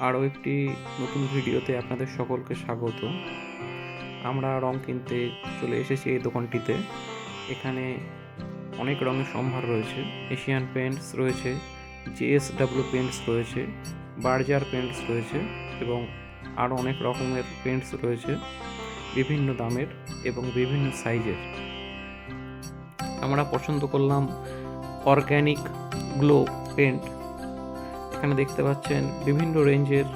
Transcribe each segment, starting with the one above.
আরও একটি নতুন ভিডিওতে আপনাদের সকলকে স্বাগত। আমরা রং কিনতে চলে এসেছি এই দোকানটিতে। এখানে অনেক রঙের সম্ভার রয়েছে। এশিয়ান পেন্টস রয়েছে, জেএসডাব্লিউ পেন্টস রয়েছে, বার্জার পেন্টস রয়েছে এবং আরও অনেক রকমের পেন্টস রয়েছে বিভিন্ন দামের এবং বিভিন্ন সাইজের। আমরা পছন্দ করলাম অর্গ্যানিক গ্লো পেন্ট এখানে দেখতে পাচ্ছেন বিভিন্ন রেঞ্জের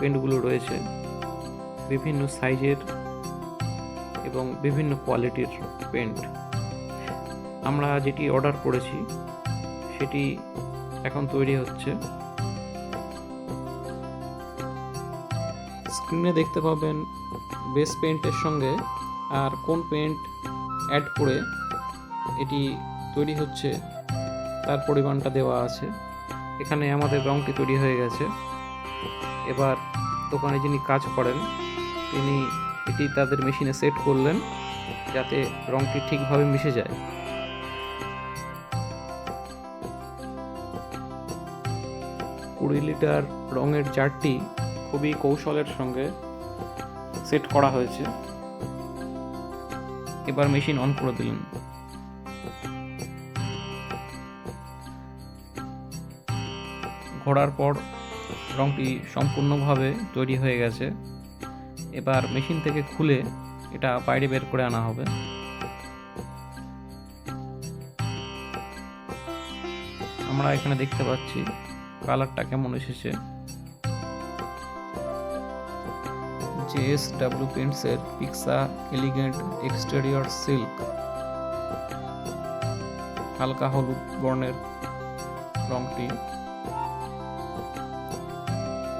পেন্টগুলো রয়েছে, বিভিন্ন সাইজের এবং বিভিন্ন কোয়ালিটির পেন্ট। আমরা যেটি অর্ডার করেছি, সেটি এখন তৈরি হচ্ছে। স্ক্রিনে দেখতে পাবেন বেস পেন্টের সঙ্গে আর কোন পেন্ট অ্যাড করে এটি তৈরি হচ্ছে, তার পরিমাণটা দেওয়া আছে। এখানে আমাদের রঙটি তৈরি হয়ে গেছে। এবার দোকানে যিনি কাজ করেন, তিনি এটি তাদের মেশিনে সেট করলেন যাতে রঙটি ঠিকভাবে মিশে যায়। কুড়ি লিটার রঙের জারটি খুবই কৌশলের সঙ্গে সেট করা হয়েছে। এবার মেশিন অন করে দিলেন। ঘোরার পর রঙটি সম্পূর্ণভাবে তৈরি হয়ে গেছে। এবার মেশিন থেকে খুলে এটা বাইরে বের করে আনা হবে। আমরা এখানে দেখতে পাচ্ছি কালারটা কেমন এসেছে। জেএস ডাব্লিউ পেন্টসের পিক্সা এলিগেন্ট এক্সটেরিয়র সিল্ক। হালকা হলুদ বর্ণের রংটি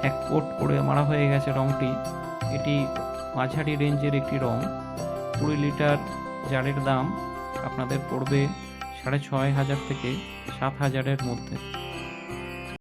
এক কোট করে মারা হয়ে গেছে রংটি। এটি মাঝারি রেঞ্জের একটি রং। কুড়ি লিটার জারের দাম আপনাদের পড়বে সাড়ে ছয় হাজার থেকে সাত হাজারের মধ্যে।